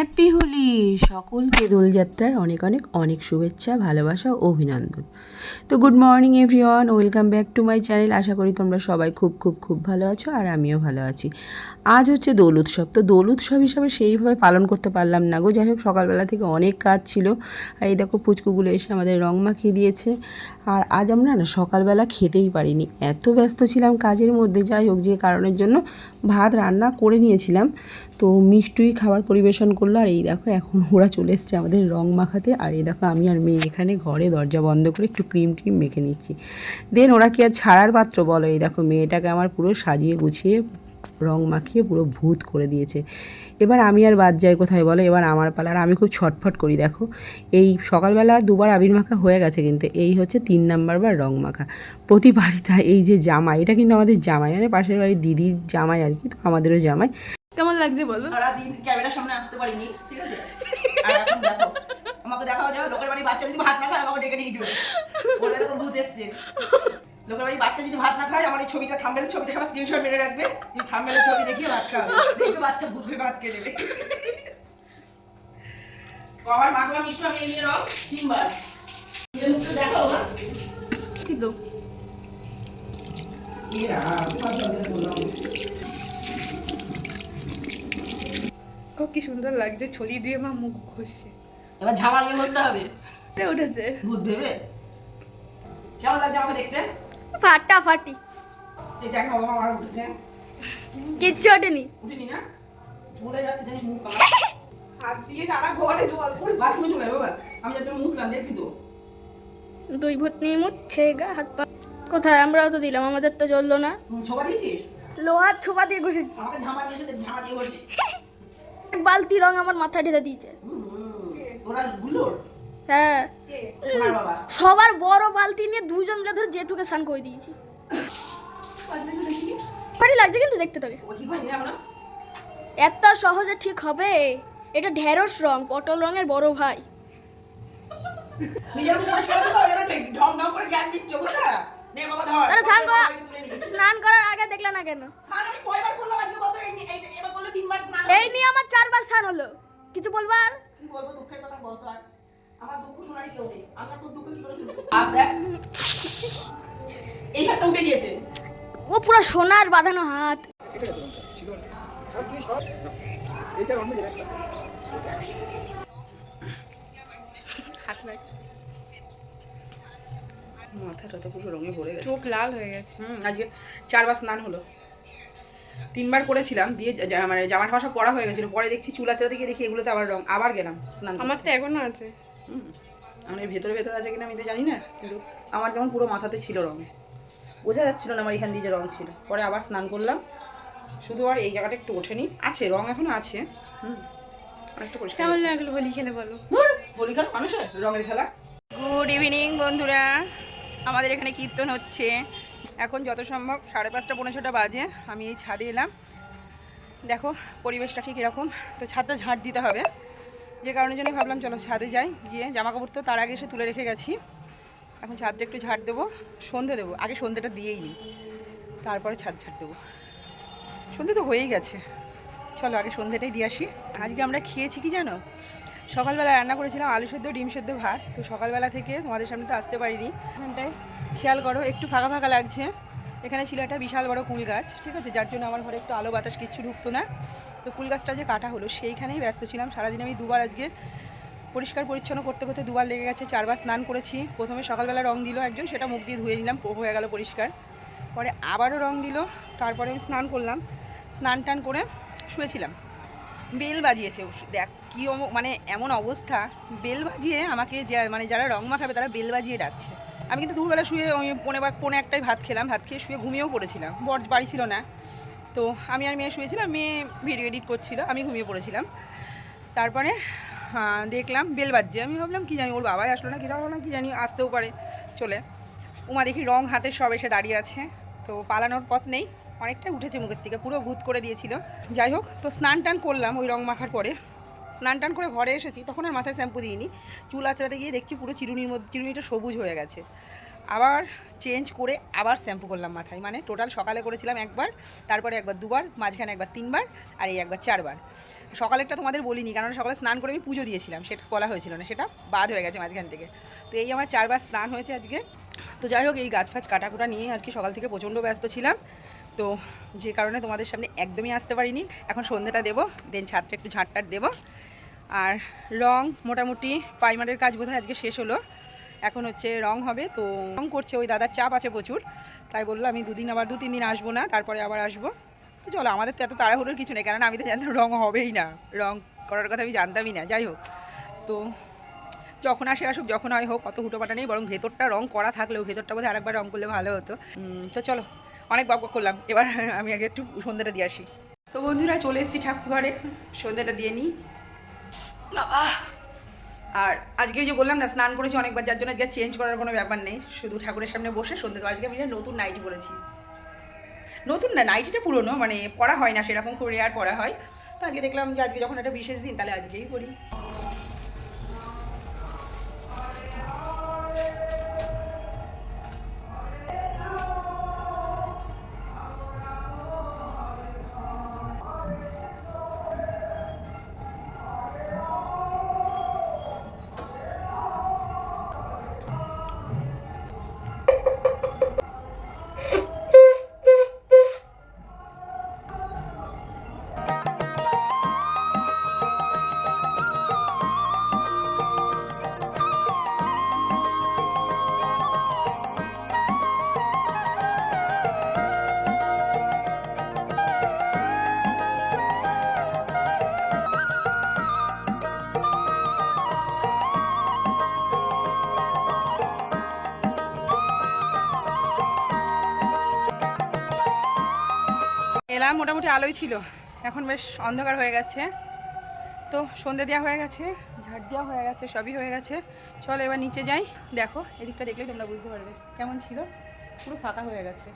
Happy Holi সকলকে দোলযাত্রার অনেক অনেক অনেক শুভেচ্ছা, ভালোবাসা ও অভিনন্দন। তো good morning everyone welcome back to my channel আশা করি তোমরা সবাই খুব খুব খুব ভালো আছো আর আমিও ভালো আছি। আজ হচ্ছে দোল উৎসব। তো দোল উৎসব হিসাবে সেইভাবে পালন করতে পারলাম না গো। যাই হোক, সকালবেলা থেকে অনেক কাজ ছিল। আর এই দেখো, পুচকুগুলো এসে আমাদের রং মাখিয়ে দিয়েছে। আর আজ আমরা না সকালবেলা খেতেই পারিনি। এত ব্যস্ত ছিলাম কাজের মধ্যে। যাই হোক, যে কারণের জন্য ভাত রান্না করে নিয়েছিলাম। তো মিষ্টি খাবার পরিবেশন করল। আর এই দেখো এখন ওরা চলে এসছে আমাদের রং মাখাতে। আর এই দেখো আমি আর মেয়ে এখানে ঘরে দরজা বন্ধ করে একটু ক্রিম ট্রিম মেখে নিচ্ছি। দেন ওরা কি আর ছাড়ার পাত্র বলো? এই দেখো মেয়েটাকে আমার পুরো সাজিয়ে গুছিয়ে রং মাখিয়ে পুরো ভূত করে দিয়েছে। এবার আমি আর বাদ যাই কোথায় বলো? এবার আমার পালা। আর আমি খুব ছটফট করি, দেখো। এই সকালবেলা দুবার আবির মাখা হয়ে গেছে কিন্তু এই হচ্ছে তিন নাম্বার বার রং মাখা। প্রতি বাড়িতে এই যে জামাই, এটা কিন্তু আমাদের জামাই মানে পাশের বাড়ির দিদির জামাই আর কি, তো আমাদেরও জামাই। কেমন লাগছে বলো? সারাদিন ক্যামেরার সামনে আসতে পারিনি ঠিক আছে? আর এখন দেখো আমাকে দেখাও যাবে লোকের বাড়ি বাচ্চা যদি ভাত না খায় আমাকে ডেকে নিয়ে যাবে। বলে দেখো ভূত এসছে। লোকের বাড়ি বাচ্চা যদি ভাত না খায় আমার এই ছবিটা থাম্বেল ছবিটা সবাই স্ক্রিনশট মেরে রাখবে। যে থাম্বেলের ছবি দেখিয়ে ভাত খাবে দেখবে বাচ্চা ভূত ভেবে ভাত খেয়ে নেবে। আমার মাগলা মিষ্টি আমি নিয়ে নাও তিনবার নিজের মুখটা দেখাও না কি তো এরা, তোমার জন্য বললাম। ও কি সুন্দর লাগছে ছড়ি দিয়ে মা মুখ ঘষছে। এবার ঝামা দিয়ে বসতে হবে। উঠে উঠেছে। ভূত ভেবে? কেমন লাগছে আমাকে দেখতে? ফাটাফাটি এই দেখ বাবা আমার উঠেছে। কিচ্ছু ওঠেনি। উঠিনি না? ঝুলে যাচ্ছে জানিস মুখ আমার হাত দিয়ে সারা ঘরে জল পড়ছে। বাথরুমে চলে যাবে বাবা। আমি যাতে মুছলাম দেখবি তো। দুই ভূত নিয়ে মুচ্ছে গা হাত পা। কোথায়? আমরাও তো দিলাম আমাদের তো চলল না। ছোপা দিয়েছিস? লোহার ছোপা দিয়ে ঘষেছি। আমাকে ঝামা দিয়ে ঝামা দিয়ে করছি এক বালতি রং আমার মাথায় ঢেলে দিয়েছে। হ্যাঁ। সবার বড় বালতি নিয়ে দুজন মিলে ধরে জেঠুকে স্নান করে দিয়েছি। ভারী লাগছে কিন্তু দেখতে তোকে। আমরা এত সহজে ঠিক হবে? এটা ঢেঁড়স রং পটল রঙের বড় ভাই। নিজের পরিষ্কার হবে ঢং ঢং করে জ্ঞান দিচ্ছ বুঝলা নে বাবা ধর। আরে স্নান করা। স্নান করার আগে দেখলে না কেন? স্নান আমি কয়বার করলাম আজকে কত এই এই- এবার করলে তিনবার স্নান এই নিয়ে আমার চারবার স্নান হলো। কিছু বলবার? কি বলব দুঃখের কথা বলতো আর। আমার দুঃখ শোনারই কেউ নেই। আমি তোর দুঃখ কি করে শুনব? আর দেখ এই হাতটা উঠে গিয়েছে। ও পুরো সোনার বাঁধানো হাত। হাত লাগ মাথাটা তো পুরো রঙে ভরে গেছে। চোখ লাল হয়ে গেছে। হুম আজকে চারবার স্নান হলো। তিনবার করেছিলাম দিয়ে মানে জামা টামা সব পরা হয়ে গেছিল। পরে দেখছি চুল আচড়াতে গিয়ে দেখি এগুলোতে আবার রং আবার গেলাম স্নান আমার তো এখনও আছে। হুম আমার ভেতরে ভেতরে আছে কিনা আমি তো জানি না কিন্তু আমার যেমন পুরো মাথাতে ছিল রং। বোঝা যাচ্ছিল না আমার এখান দিয়ে যে রং ছিল। পরে আবার স্নান করলাম। শুধু আর এই জায়গাটা একটু ওঠেনি। আছে রং এখনও আছে। হুম অনেকটা পরিষ্কার কেমন। লাগল হোলি খেলে বলো? হোলি খেলা মানুষের রঙের খেলা। গুড ইভিনিং বন্ধুরা। আমাদের এখানে কীর্তন হচ্ছে। এখন যত সম্ভব সাড়ে পাঁচটা পনেরো ছটা বাজে। আমি এই ছাদে এলাম। দেখো, পরিবেশটা ঠিক এরকম। তো ছাদটা ঝাঁট দিতে হবে। যে কারণের জন্য ভাবলাম, চলো ছাদে যাই। গিয়ে জামা কাপড় তো তার আগে এসে তুলে রেখে গেছি। এখন ছাদটা একটু ঝাড় দেবো। সন্ধে দেবো। আগে সন্ধেটা দিয়েই নিই। তারপরে ছাদ ঝাড় দেবো। সন্ধে তো হয়েই গেছে। চলো, আগে সন্ধেটাই দিয়ে আসি। আজকে আমরা খেয়েছি কি জানো? সকালবেলা রান্না করেছিলাম আলু সেদ্ধ ডিম সেদ্ধ ভাত। তো সকালবেলা থেকে তোমাদের সামনে তো আসতে পারিনি। এখানটায় খেয়াল করো একটু ফাঁকা ফাঁকা লাগছে। এখানে ছিল একটা বিশাল বড় কুল গাছ ঠিক আছে? যার জন্য আমার ঘরে একটু আলো বাতাস কিচ্ছু ঢুকতো না। তো কুল গাছটা যে কাটা হলো সেইখানেই ব্যস্ত ছিলাম। সারাদিন আমি দুবার আজকে পরিষ্কার পরিচ্ছন্ন করতে করতে দুবার লেগে গেছে চারবার স্নান করেছি। প্রথমে সকালবেলা রং দিল একজন সেটা মুখ দিয়ে ধুয়ে নিলাম হয়ে গেল পরিষ্কার। পরে আবারও রং দিল তারপরে আমি স্নান করলাম। স্নান টান করে শুয়েছিলাম। বেল বাজিয়েছে দেখ কী মানে এমন অবস্থা, বেল বাজিয়ে আমাকে যে- মানে যারা রং মাখাবে তারা বেল বাজিয়ে ডাকছে। আমি কিন্তু দুপুরবেলা শুয়ে ওই পনে বা, পনে একটাই ভাত খেলাম, ভাত খেয়ে শুয়ে ঘুমিয়েও পড়েছিলাম। বর বাড়ি ছিল না। তো আমি আর মেয়ে শুয়েছিলাম, মেয়ে ভিডিও এডিট করছিল, আমি ঘুমিয়ে পড়েছিলাম। তারপরে দেখলাম বেল বাজছে। আমি ভাবলাম, কি জানি, ওর বাবাই আসলো না, কি ভাবলাম, কি জানি, আসতেও পারে, চলে। উমা দেখি রং হাতে সব এসে দাঁড়িয়ে আছে। তো পালানোর পথ নেই অনেকটা উঠেছে মুখের থেকে পুরো ভূত করে দিয়েছিল। যাই হোক, তো স্নান টান করলাম ওই রং মাখার পরে। স্নান টান করে ঘরে এসেছি, তখন আর মাথায় শ্যাম্পু দিইনি। চুল আঁচড়াতে গিয়ে দেখছি পুরো চিরুনির মধ্যে চিরুনিটা সবুজ হয়ে গেছে। আবার চেঞ্জ করে আবার শ্যাম্পু করলাম মাথায়। মানে টোটাল সকালে করেছিলাম একবার, তারপরে একবার দুবার, মাঝখানে একবার তিনবার, আর এই একবার চারবার। সকালেরটা তোমাদের বলিনি, কারণ সকালে স্নান করে আমি পুজো দিয়েছিলাম, সেটা বলা হয়েছিল না, সেটা বাদ হয়ে গেছে মাঝখান থেকে। তো এই আমার চারবার স্নান হয়েছে আজকে। তো যাই হোক, এই গাছ ফাছ কাটাকুটা নিয়ে আর কি সকাল থেকে প্রচণ্ড ব্যস্ত ছিলাম। তো যে কারণে তোমাদের সামনে একদমই আসতে পারিনি। এখন সন্ধ্যেটা দেবো দেন ছাদটা একটু ঝাঁটটাট দেবো। আর রং মোটামুটি প্রাইমারের কাজ বোধহয় আজকে শেষ হলো। এখন হচ্ছে রং হবে, তো রং করছে, ওই দাদার চাপ আছে প্রচুর। তাই বলল, আমি দুদিন আবার দু তিন দিন আসব না, তারপরে আবার আসব। তো চলো, আমাদের তো এত তাড়াহুড়োর কিছু নেই কারণ আমি তো জানতাম রং হবেই না। রং করার কথা আমি জানতামই না, যাই হোক। তো যখন আসে আসুক, যখন হয় হোক, অত হুটোপাটা নেই, বরং ভেতরটা রং করা থাকলেও, ভেতরটা বোধহয় আরেকবার রং করলে ভালো হতো। তো চলো, অনেক বক বক করলাম। এবার আমি আগে একটু সন্ধ্যাটা দিয়ে আসি। তো বন্ধুরা, চলে এসেছি ঠাকুর ঘরে সন্ধ্যাটা দিয়ে নিই। আর আজকে যে বললাম না, স্নান করেছি অনেকবার, যার জন্য আজকে চেঞ্জ করার কোনো ব্যাপার নেই। শুধু ঠাকুরের সামনে বসে সন্ধ্যে। আজকে আমি নতুন নাইটি পরেছি নতুন না নাইটিটা পুরনো মানে পড়া হয় না, সেরকম করে আর পড়া হয়। তো আজকে দেখলাম যে আজকে যখন একটা বিশেষ দিন, তাহলে আজকেই করি। এলাম মোটামুটি আলোই ছিল। এখন বেশ অন্ধকার হয়ে গেছে। তো সন্ধে দেওয়া হয়ে গেছে, ঝাড় দেওয়া হয়ে গেছে, সবই হয়ে গেছে। চলো এবার নিচে যাই, দেখো, এদিকটা দেখলেই তোমরা বুঝতে পারবে কেমন ছিল। পুরো ফাঁকা হয়ে গেছে।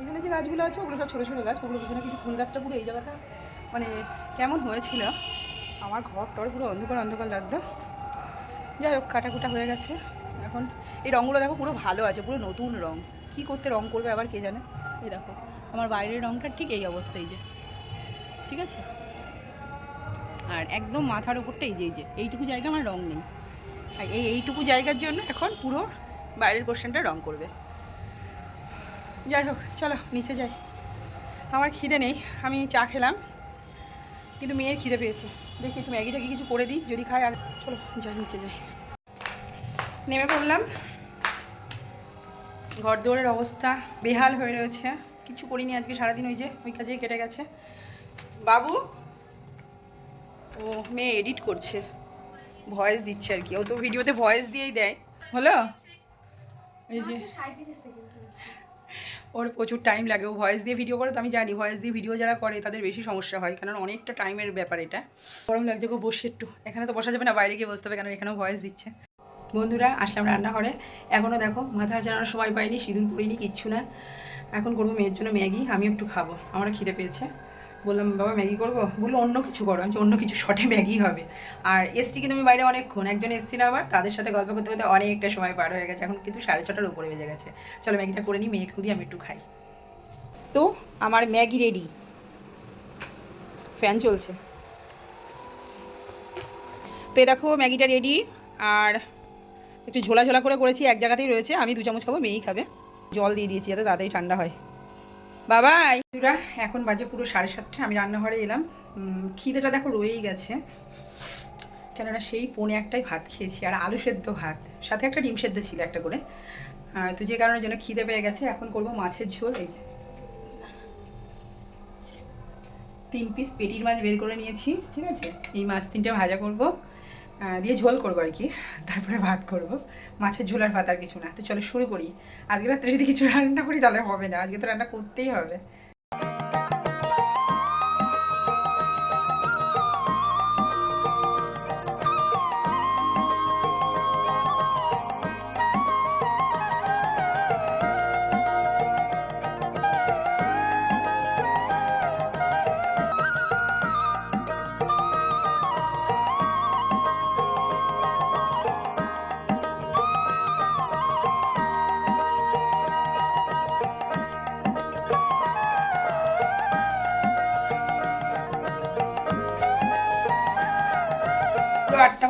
এখানে যে গাছগুলো আছে, ওগুলো সব ছোটো ছোটো গাছ ওগুলো পিছনে কিছু ফুল গাছটা পুরো এই জায়গাটা মানে কেমন হয়েছিল। আমার ঘর টর পুরো অন্ধকার অন্ধকার লাগতো। যাই হোক, কাটাকুটা হয়ে গেছে। এখন এই রঙগুলো দেখো পুরো ভালো আছে, পুরো নতুন রং। কি করতে রং করবে আবার কে জানে? এই দেখো। আমার বাইরের রংটা ঠিক এই অবস্থায় যে। ঠিক আছে? আর একদম মাথার উপরটা এই যে এই যে, এইটুকু জায়গা আমার রং নেই। আর এই এইটুকু জায়গার জন্য এখন পুরো বাইরের পোর্শনটা রং করবে। যাই হোক, চলো, নিচে যাই। আমার খিদে নেই, আমি চা খেলাম। কিন্তু মেয়ের খিদে পেয়েছে। দেখি একটু ম্যাগিটাকে কিছু করে দিই, যদি খায় আর চলো, যাই, নিচে যাই। নেমে পড়লাম। ঘর দুয়ারের অবস্থা বেহাল হয়ে রয়েছে। কিছু করিনি, আজকে সারাদিন ওই যে ওই কাজেই কেটে গেছে। বাবু, ও মেয়ে এডিট করছে। ভয়েস দিচ্ছে আর কি। ও তো ভিডিওতে ভয়েস দিয়েই দেয়। হলো? এই যে। ওর প্রচুর টাইম লাগে। ও ভয়েস দিয়ে ভিডিও করে তো আমি জানি। ভয়েস দিয়ে ভিডিও যারা করে, তাদের বেশি সমস্যা হয়। কারণ অনেকটা টাইমের ব্যাপার এটা। গরম লাগছে, গো বসে একটু। এখানে তো বসা যাবে না, বাইরে গিয়ে বসতে হবে কারণ এখানেও ভয়েস দিচ্ছে। বন্ধুরা, আসলাম রান্নাঘরে। এখনও দেখো, মাথা জানানোর সময় পাইনি, সিঁদুর পরিনি কিচ্ছু না। এখন করব মেয়ের জন্য ম্যাগি আমি একটু খাব আমার খিদে পেয়েছে। বললাম, বাবা, ম্যাগি করব? বলল, অন্য কিছু করো। আমি অন্য কিছু শটে ম্যাগি হবে। আর এসছি কিন্তু আমি বাইরে অনেকক্ষণ, একজন এসছিল আবার, তাদের সাথে গল্প করতে করতে অনেকটা সময় পার হয়ে গেছে, এখন কিন্তু সাড়ে ছটার উপরে বেজে গেছে। চলো, ম্যাগিটা করে নিই মেয়ে খুদি আমি একটু খাই। তো, আমার ম্যাগি রেডি। ফ্যান চলছে। তো এই দেখো, ম্যাগিটা রেডি, আর একটু ঝোলা ঝোলা করে করেছি, এক জায়গাতেই রয়েছে, আমি দু চামচ খাব, মেয়েই খাবে। জল দিয়ে দিয়েছি যাতে তাড়াতাড়ি ঠান্ডা হয়। বাবাই বন্ধুরা এখন বাজে পুরো সাড়ে সাতটা, আমি রান্নাঘরে এলাম। খিদেটা দেখো রয়েই গেছে। কেননা সেই পৌনে একটাই ভাত খেয়েছি, আর আলু সেদ্ধ ভাত। সাথে একটা ডিম সেদ্ধ ছিল একটা করে। তো যে কারণের জন্য খিদে পেয়ে গেছে, এখন করব মাছের ঝোল। এই যে তিন পিস পেটির মাছ বের করে নিয়েছি, ঠিক আছে? এই মাছ তিনটে ভাজা করব। দিয়ে ঝোল করব আর কি। তারপরে ভাত করব। মাছের ঝোল আর ভাত আর কিছু না। তো চলো শুরু করি। আজকে রাত্রে যদি কিছু রান্না করি তাহলে হবে না। আজকে তো রান্না করতেই হবে।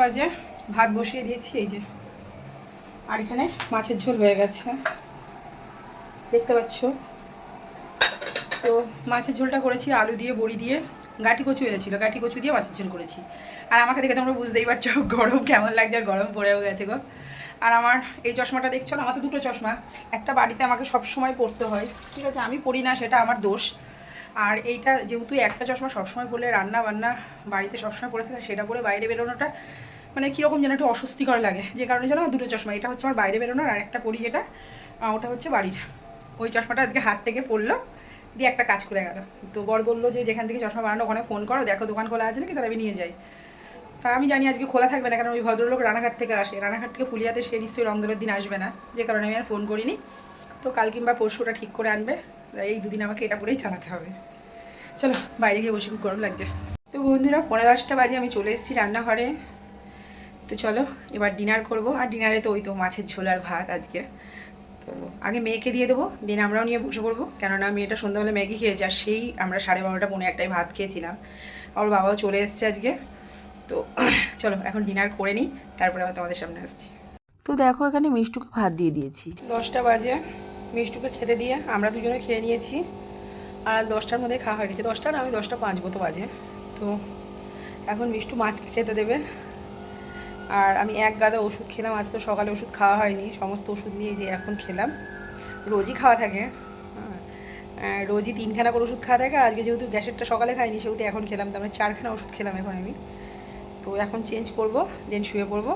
বাজে, ভাত বসিয়ে দিয়েছি, এই যে। আর এখানে মাছের ঝোল হয়ে গেছে। দেখতে পাচ্ছ? তো মাছের ঝোলটা করেছি আলু দিয়ে, বড়ি দিয়ে, গাটি কচু এনেছিল, গাটি কচু দিয়ে মাছের ঝোল করেছি। আর আমাকে দেখে তোমরা বুঝতেই পারছ, গরম কেমন লাগছে আর গরম পড়েও গেছে গো। আর আমার এই চশমাটা দেখছ আমার তো দুটো চশমা। একটা বাড়িতে আমাকে সব সময় পড়তে হয়। ঠিক আছে, আমি পড়ি না, সেটা আমার দোষ। আর এইটা যেহেতু একটা চশমা সবসময় পড়লে রান্না বান্না বাড়িতে সবসময় পরে থাকে, সেটা পরে বাইরে বেরোনোটা মানে কীরকম যেন একটু অস্বস্তিকর লাগে। যে কারণে যেন দুটো চশমা, এটা হচ্ছে আমার বাইরে বেরোনোর আর একটা পরি যেটা ওটা হচ্ছে বাড়ির। ওই চশমাটা আজকে হাত থেকে পড়ল, দিয়ে একটা কাজ করে গেল। তো বর বলল যে যেখান থেকে চশমা বানানো ওখানে ফোন করো, দেখো দোকান খোলা আছে নাকি, তাহলে আমি নিয়ে যাই। তা আমি জানি আজকে খোলা থাকবে না, কারণ ওই ভদ্রলোক রানাঘাট থেকে আসে। রানাঘাট থেকে পুলিয়াতে সে নিশ্চয়ই রংদোলের দিন আসবে না, যে কারণে আমি আর ফোন করিনি। তো কাল কিংবা পরশুটা ঠিক করে আনবে। এই দুদিন আমাকে এটা পরেই চালাতে হবে। চলো বাইরে গিয়ে বসে খুব গরম লাগছে। তো বন্ধুরা পনেরো দশটা বাজে আমি চলে এসেছি রান্নাঘরে। তো চলো এবার ডিনার করব। আর ডিনারে তো ওই তো মাছের ঝোল আর ভাত আজকে। তো আগে মেয়েকে দিয়ে দেবো দিন আমরাও নিয়ে বসে পড়ব। কেননা মেয়েটা সন্ধ্যাবেলা ম্যাগি খেয়েছে আর সেই আমরা সাড়ে বারোটা পৌনে একটাই ভাত খেয়েছিলাম। আর ওর বাবাও চলে এসছে আজকে। তো চলো এখন ডিনার করে নিই তারপরে আবার তোমাদের সামনে আসছি। তো দেখো এখানে মিষ্টুকে ভাত দিয়ে দিয়েছি। দশটা বাজে। মিষ্টুকে খেতে দিয়ে আমরা দুজনে খেয়ে নিয়েছি। আর দশটার মধ্যে খাওয়া হয়ে গেছে। দশটা না আমি দশটা পাঁচ মতো বাজে। তো এখন মিষ্টু মাছকে খেতে দেবে। আর আমি এক গাদা ওষুধ খেলাম। আজ তো সকালে ওষুধ খাওয়া হয়নি। সমস্ত ওষুধ নিয়ে যে এখন খেলাম। রোজই খাওয়া থাকে। হ্যাঁ, রোজই তিনখানা করে ওষুধ খাওয়া থাকে। আজকে যেহেতু গ্যাসেরটা সকালে খাইনি সেহেতু এখন খেলাম। তার মানে চারখানা ওষুধ খেলাম এখন আমি। তো এখন চেঞ্জ করব দেন শুয়ে পড়ব।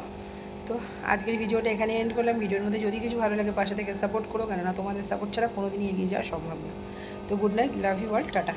তো আজকের ভিডিওটা এখানে এন্ড করলাম। ভিডিওর মধ্যে যদি কিছু ভালো লাগে পাশে থেকে সাপোর্ট করো, কেননা তোমাদের সাপোর্ট ছাড়া কোনো দিনই এগিয়ে যাওয়া সম্ভব না। তো good night love you all tata.